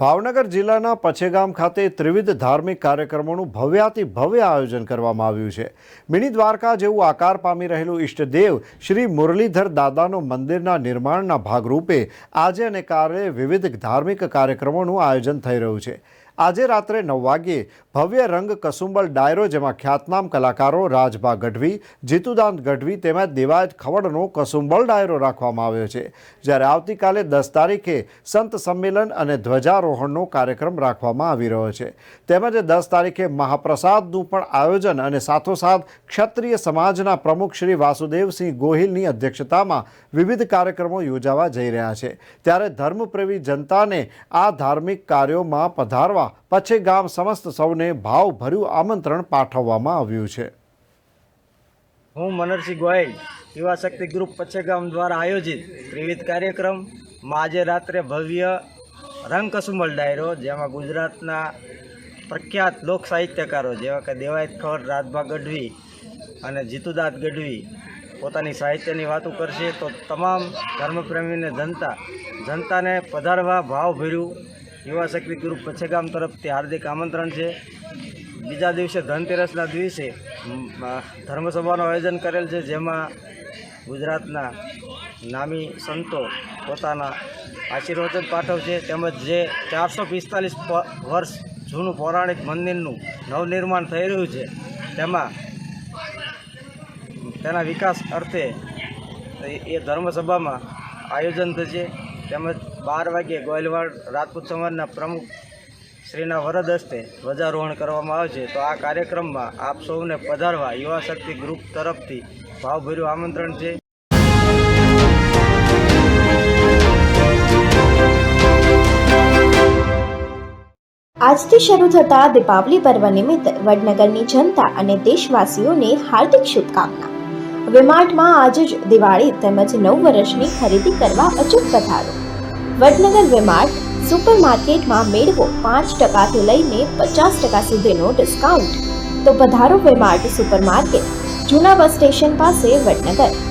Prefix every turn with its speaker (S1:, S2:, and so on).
S1: ભાવનગર જિલ્લાના પછેગામ ખાતે ત્રિવિધ ધાર્મિક કાર્યક્રમોનું ભવ્યાતિ ભવ્ય આયોજન કરવામાં આવ્યું છે. મિની દ્વારકા જેવું આકાર પામી રહેલું ઈષ્ટદેવ શ્રી મુરલીધર દાદાનો મંદિરના નિર્માણના ભાગરૂપે આજે અને કાલે વિવિધ ધાર્મિક કાર્યક્રમોનું આયોજન થઈ રહ્યું છે. આજે રાત્રે નવ વાગ્યે ભવ્ય રંગ કસુંબલ ડાયરો જેમાં ખ્યાતનામ કલાકારો રાજભા ગઢવી જીતુદાન ગઢવી તેમજ દેવાજ ખવડનો કસુંબલ ડાયરો રાખવામાં આવ્યો છે. જ્યારે આવતીકાલે દસ તારીખે સંત સંમેલન અને ધ્વજારોહણનો કાર્યક્રમ રાખવામાં આવી રહ્યો છે. તેમજ દસ તારીખે મહાપ્રસાદનું પણ આયોજન અને સાથોસાથ ક્ષત્રિય સમાજના પ્રમુખ શ્રી વાસુદેવસિંહ ગોહિલની અધ્યક્ષતામાં વિવિધ કાર્યક્રમો યોજાવા જઈ રહ્યા છે. ત્યારે ધર્મપ્રેમી જનતાને આ ધાર્મિક કાર્યોમાં પધારવા પછે ગામ સમસ્ત સૌને ભાવભર્યું આમંત્રણ પાઠવવામાં આવ્યું છે.
S2: હું મનરસિંહ ગોયલ, યુવા શક્તિ ગ્રુપ પચ્છેગામ દ્વારા આયોજિત ત્રિવિધ કાર્યક્રમમાં આજે રાત્રે ભવ્ય રંગકસુમલ ડાયરો, જેમાં ગુજરાતના પ્રખ્યાત લોક સાહિત્યકારો જેવા કે દેવાયત ખવડ રાજભા ગઢવી અને જીતુદાસ ગઢવી પોતાની સાહિત્યની વાતો કરશે, તો તમામ ધર્મપ્રેમીને જનતા, જનતાને પધારવા ભાવભર્યું યુવા શક્તિ ગ્રુપ કચ્છગામ તરફથી હાર્દિક આમંત્રણ છે. બીજા દિવસે ધનતેરસના દિવસે ધર્મસભાનું આયોજન કરેલ છે, જેમાં ગુજરાતના નામી સંતો પોતાના આશીર્વચન પાઠવશે તેમજ જે ચારસો પિસ્તાલીસ વર્ષ જૂનું પૌરાણિક મંદિરનું નવનિર્માણ થઈ રહ્યું છે, તેમાં તેના વિકાસ અર્થે એ- ધર્મસભામાં આયોજન થશે. તેમજ બાર વાગ્યે ગોયલવાડ રાજપૂત સમાજના પ્રમુખ શ્રીના વરદ હસ્તે ધ્વજારોહણ કરવામાં આવે છે. તો આ કાર્યક્રમમાં આપ સૌને પધારવા યુવા શક્તિ ગ્રુપ તરફથી ભાવભર્યું આમંત્રણ છે.
S3: આજથી શરૂ થતા દીપાવલી પર્વ નિમિત્તે વડનગરની જનતા અને દેશવાસીઓને હાર્દિક શુભકામના. વિમાર્ટમાં આજે જ દિવાળી તેમજ નવ વર્ષની ખરીદી કરવા અચૂક પધારો. વડનગર વિમાર્ટ સુપરમાર્કેટમાં મેળવો પાંચ ટકાથી લઈને પચાસ ટકા સુધીનો ડિસ્કાઉન્ટ. તો પધારો વિમાર્ટ સુપરમાર્કેટ જૂના બસ સ્ટેશન પાસે વડનગર.